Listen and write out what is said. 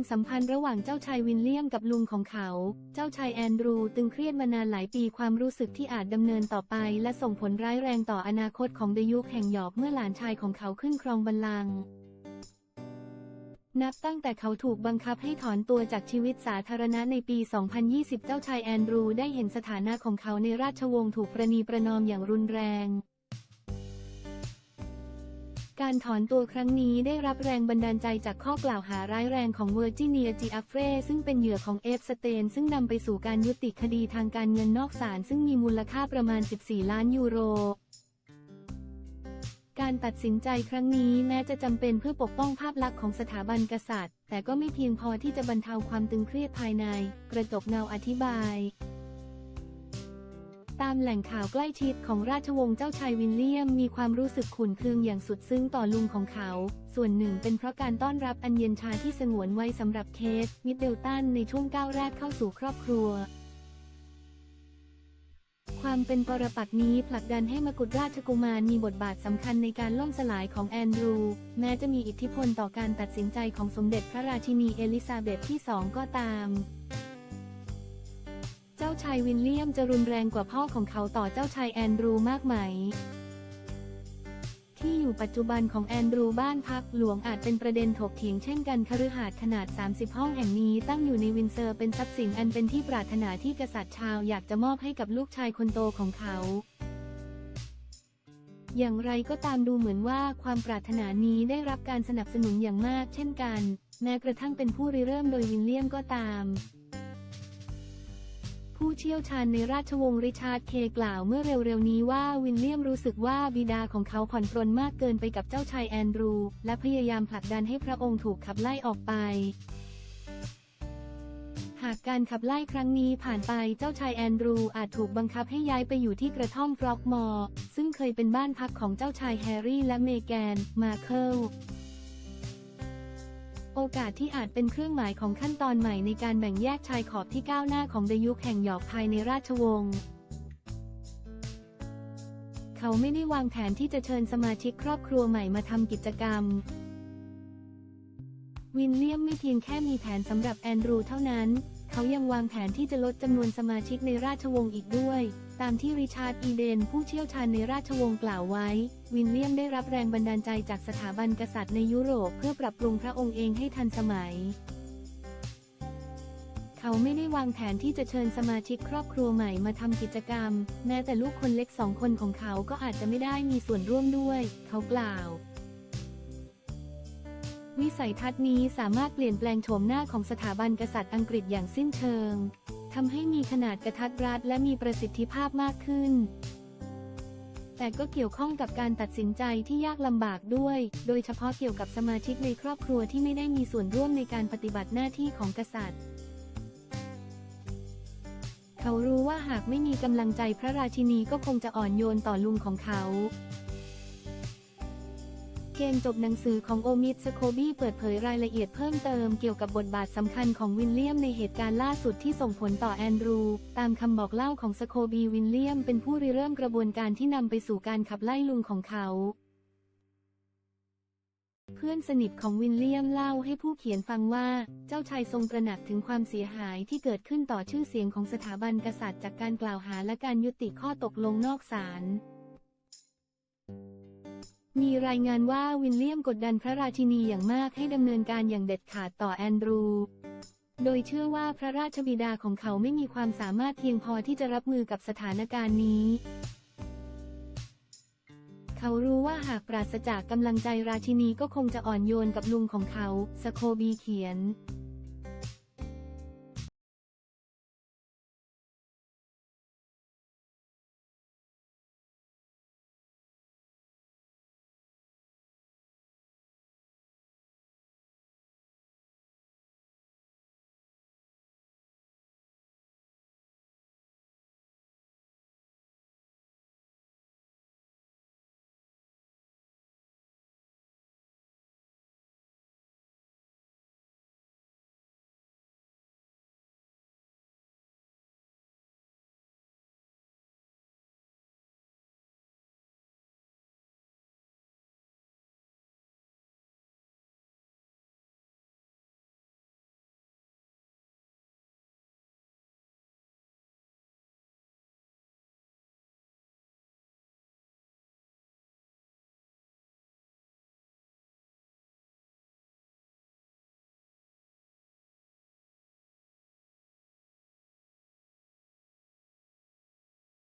ความสัมพันธ์ระหว่างเจ้าชายวินเลียมกับลุงของเขา เจ้าชายแอนดรูตึงเครียดมานานหลายปีความรู้สึกที่อาจดำเนินต่อไป และส่งผลร้ายแรงต่ออนาคตของเดยุคแห่งหยอกเมื่อหลานชายของเขาขึ้นครองบัลลังก์นับตั้งแต่เขาถูกบังคับให้ถอนตัวจากชีวิตสาธารณะในปี 2020 เจ้าชายแอนดรูได้เห็นสถานะของเขาในราชวงศ์ถูกประนีประนอมอย่างรุนแรง การถอนตัวครั้งนี้ได้รับแรงบันดาลใจจากข้อกล่าวหาร้ายแรงของเวอร์จิเนียจีอัฟเฟรซึ่งเป็นเหยื่อของเอฟสเตน ซึ่งนำไปสู่การยุติคดีทางการเงินนอกศาลซึ่งมีมูลค่าประมาณ 14 ล้านยูโรการตัดสินใจครั้งนี้แม้จะจำเป็นเพื่อปกป้องภาพลักษณ์ของสถาบันกษัตริย์ แต่ก็ไม่เพียงพอที่จะบรรเทาความตึงเครียดภายใน กระจกเงาอธิบาย ตามแหล่งข่าวใกล้ชิดของราชวงศ์เจ้าชายวินเลียมมีความรู้สึกขุ่นเคืองอย่างสุดซึ้งต่อลุงของเขา ส่วนหนึ่งเป็นเพราะการต้อนรับอันเย็นชาที่สงวนไว้สำหรับเคส มิดเดลตันในช่วงก้าวแรกเข้าสู่ครอบครัวความเป็นปรปักษ์นี้ผลักดันให้มกุฎราชกุมารมีบทบาทสำคัญในการล่มสลายของแอนดรู แม้จะมีอิทธิพลต่อการตัดสินใจของสมเด็จพระราชินีเอลิซาเบธที่สองก็ตาม ชายวินเลียมจะรุนแรงกว่าพ่อของเขาต่อเจ้าชายแอนดรูมากไหม ที่อยู่ปัจจุบันของแอนดรูบ้านพักหลวงอาจเป็นประเด็นถกเถียงเช่นกันคฤหาสน์ขนาด 30 ห้องแห่งนี้ตั้งอยู่ในวินเซอร์เป็นทรัพย์สินอันเป็นที่ปรารถนาที่กษัตริย์ชาวอยากจะมอบให้กับลูกชายคนโตของเขาอย่างไรก็ตามดูเหมือนว่าความปรารถนานี้ได้รับการสนับสนุนอย่างมากเช่นกัน แม้กระทั่งเป็นผู้ริเริ่มโดยวินเลียมก็ตาม ผู้เชี่ยวชาญในราชวงศ์ริชาร์ดเคกล่าวเมื่อเร็วๆนี้ว่าวินเลียมรู้สึกว่าบิดาของเขาผ่อนปรนมากเกินไปกับเจ้าชายแอนดรู และพยายามผลักดันให้พระองค์ถูกขับไล่ออกไป หากการขับไล่ครั้งนี้ผ่านไปเจ้าชายแอนดรูอาจถูกบังคับให้ย้ายไปอยู่ที่กระท่อมฟรอกมอร์ซึ่งเคยเป็นบ้านพักของเจ้าชายแฮร์รี่และเมแกน มาเคิล โอกาสที่อาจเป็นเครื่องหมายของขั้นตอนใหม่ในการแบ่งแยกชายขอบที่ก้าวหน้าของเดยุคแห่งหยอกภายในราชวงศ์เขาไม่ได้วางแผนที่จะเชิญสมาชิกครอบครัวใหม่มาทำกิจกรรม วินเลียมไม่เพียงแค่มีแผนสำหรับแอนดรูเท่านั้น เขายังวางแผนที่จะลดจำนวนสมาชิกในราชวงศ์อีกด้วย ตามที่ริชาร์ด อีเดน ผู้เชี่ยวชาญในราชวงศ์กล่าวไว้ วินเลียมได้รับแรงบันดาลใจจากสถาบันกษัตริย์ในยุโรปเพื่อปรับปรุงพระองค์เองให้ทันสมัย เขาไม่ได้วางแผนที่จะเชิญสมาชิกครอบครัวใหม่มาทำกิจกรรม แม้แต่ลูกคนเล็กสองคนของเขาก็อาจจะไม่ได้มีส่วนร่วมด้วย เขากล่าววิสัยทัศน์นี้สามารถเปลี่ยนแปลงโฉมหน้าของสถาบันกษัตริย์อังกฤษอย่างสิ้นเชิง ทำให้มีขนาดกระทัดรัดและมีประสิทธิภาพมากขึ้น แต่ก็เกี่ยวข้องกับการตัดสินใจที่ยากลำบากด้วย โดยเฉพาะเกี่ยวกับสมาชิกในครอบครัวที่ไม่ได้มีส่วนร่วมในการปฏิบัติหน้าที่ของกษัตริย์เขารู้ว่าหากไม่มีกำลังใจพระราชินีก็คงจะอ่อนโยนต่อลุงของเขา เกมจบหนังสือของโอมิดสโคบี้เปิดเผยรายละเอียดเพิ่มเติมเกี่ยวกับบทบาทสำคัญของวินเลียมในเหตุการณ์ล่าสุดที่ส่งผลต่อแอนดรู ตามคำบอกเล่าของสโคบีวินเลียมเป็นผู้ริเริ่มกระบวนการที่นำไปสู่การขับไล่ลุงของเขา เพื่อนสนิทของวินเลียมเล่าให้ผู้เขียนฟังว่า เจ้าชายทรงตระหนักถึงความเสียหายที่เกิดขึ้นต่อชื่อเสียงของสถาบันกษัตริย์จากการกล่าวหาและการยุติข้อตกลงนอกศาล มีรายงานว่าวินเลียมกดดันพระราชินีอย่างมากให้ดำเนินการอย่างเด็ดขาดต่อแอนดรู โดยเชื่อว่าพระราชบิดาของเขาไม่มีความสามารถเพียงพอที่จะรับมือกับสถานการณ์นี้ เขารู้ว่าหากปราศจากกำลังใจราชินีก็คงจะอ่อนโยนกับลุงของเขา สโคบีเขียน